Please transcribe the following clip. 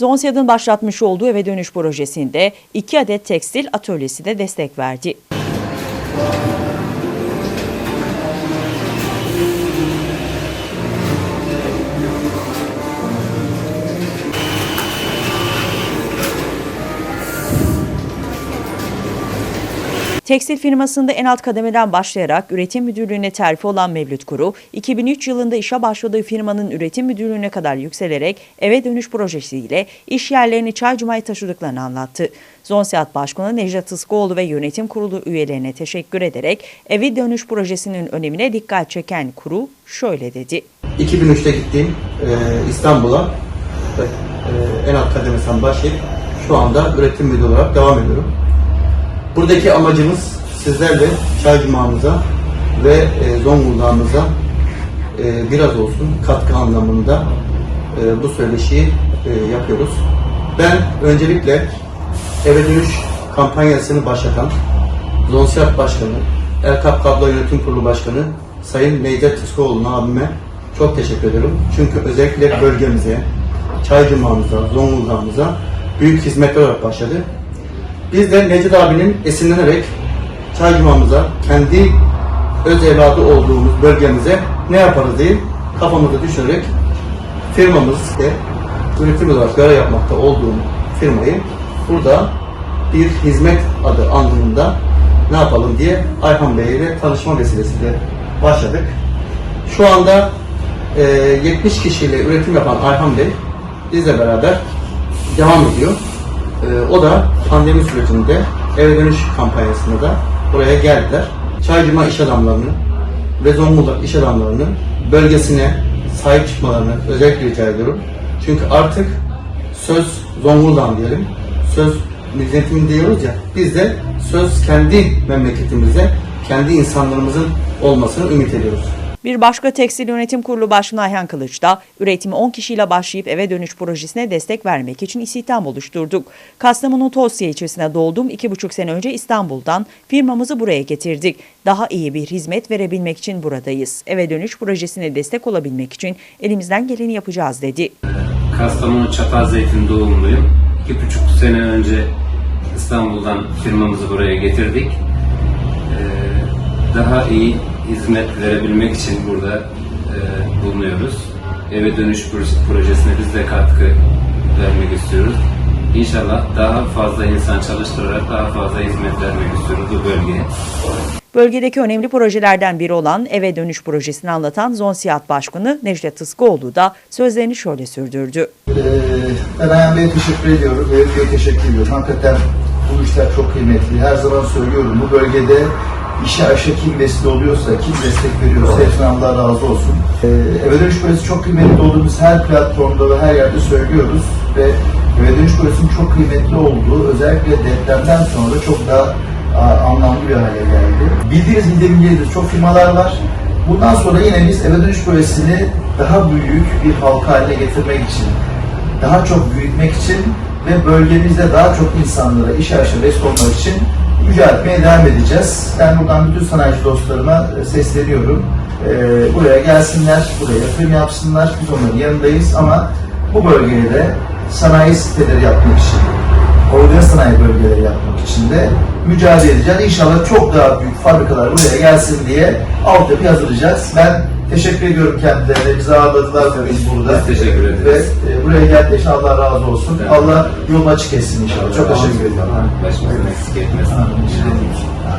Zonsyad'ın başlatmış olduğu eve dönüş projesinde iki adet tekstil atölyesi de destek verdi. Tekstil firmasında en alt kademeden başlayarak üretim müdürlüğüne terfi olan Mevlüt Kuru, 2003 yılında işe başladığı firmanın üretim müdürlüğüne kadar yükselerek eve dönüş projesiyle iş yerlerini Çaycuma'ya taşıdıklarını anlattı. Zonsiyat Başkanı Necdet Iskoğlu ve yönetim kurulu üyelerine teşekkür ederek eve dönüş projesinin önemine dikkat çeken kuru şöyle dedi. 2003'te gittiğim e, İstanbul'a ve, e, en alt kademesinden başlayıp şu anda üretim müdürü olarak devam ediyorum. Buradaki amacımız sizlerle Çaycuma'mıza ve e, Zonguldak'ımıza e, biraz olsun katkı anlamında e, bu söyleşiyi e, yapıyoruz. Ben öncelikle eve dönüş kampanyasını başlatan Zonsiyat Başkanı, Erkap Kablo Yönetim Kurulu Başkanı Sayın Necdet Tıskoğlu'na abime çok teşekkür ediyorum. Çünkü özellikle bölgemize, Çaycuma'mıza, Zonguldak'ımıza büyük hizmetler olarak başladı. Biz de Necdet abinin esinlenerek Çaycuma'mıza, kendi öz evladı olduğumuz bölgemize ne yaparız diye kafamızda düşünerek firmamız ve üretim olarak görev yapmakta olduğum firmayı burada bir hizmet adı andığında ne yapalım diye Ayhan Bey ile tanışma vesilesiyle başladık. Şu anda e, 70 kişiyle üretim yapan Ayhan Bey bizle beraber devam ediyor. E, o da pandemi sürecinde eve dönüş kampanyasında da buraya geldiler. Çaycıma iş adamlarını ve Zonguldak iş adamlarını bölgesine sahip çıkmalarını özellikle rica ediyorum. Çünkü artık söz Zonguldak'ın diyelim, söz milletimin diyoruz ya, biz de söz kendi memleketimize, kendi insanlarımızın olmasını ümit ediyoruz. Bir başka Tekstil Yönetim Kurulu Başkanı Ayhan Kılıç da üretimi 10 kişiyle başlayıp eve dönüş projesine destek vermek için istihdam oluşturduk. Kastamonu Tosya ilçesine doğdum. 2,5 sene önce İstanbul'dan firmamızı buraya getirdik. Daha iyi bir hizmet verebilmek için buradayız. Eve dönüş projesine destek olabilmek için elimizden geleni yapacağız dedi. Kastamonu Çatalzeytin doğumluyum. İki buçuk sene önce İstanbul'dan firmamızı buraya getirdik. Ee, Daha iyi hizmet verebilmek için burada e, bulunuyoruz. Eve dönüş proje- projesine biz de katkı vermek istiyoruz. İnşallah daha fazla insan çalıştırarak daha fazla hizmet vermek istiyoruz bu bölgeye. Bölgedeki önemli projelerden biri olan eve dönüş projesini anlatan Zonsiyat Başkanı Necdet Iskoğlu da sözlerini şöyle sürdürdü. Ee, ben Ayhan Bey'e teşekkür ediyorum. Bey'e teşekkür ediyorum. Hakikaten bu işler çok kıymetli. Her zaman söylüyorum bu bölgede işe aşağı kim vesile oluyorsa, kim destek veriyorsa hepsinden Allah razı olsun. Ee, eve dönüş projesi çok kıymetli olduğumuz her platformda ve her yerde söylüyoruz ve eve dönüş projesinin çok kıymetli olduğu özellikle depremden sonra çok daha a, anlamlı bir hale geldi. Bildiğiniz bildiğiniz çok firmalar var. Bundan sonra yine biz eve dönüş projesini daha büyük bir halka haline getirmek için, daha çok büyütmek için ve bölgemizde daha çok insanlara iş aşırı vesile olmak için mücadele etmeye devam edeceğiz. Ben buradan bütün sanayici dostlarıma e, sesleniyorum. Ee, buraya gelsinler, buraya yatırım yapsınlar. Biz onların yanındayız ama bu bölgeye de sanayi siteleri yapmak için, organize sanayi bölgeleri yapmak için de mücadele edeceğiz. İnşallah çok daha büyük fabrikalar buraya gelsin diye altyapı hazırlayacağız. Ben teşekkür ediyorum kendilerine. Bizi ağırladılar tabii burada. Biz teşekkür ederiz. Ve e, buraya geldiği için Allah razı olsun. Evet. Allah yolunu açık etsin inşallah. Çok teşekkür ediyorum. Başımızın eksik etmesin.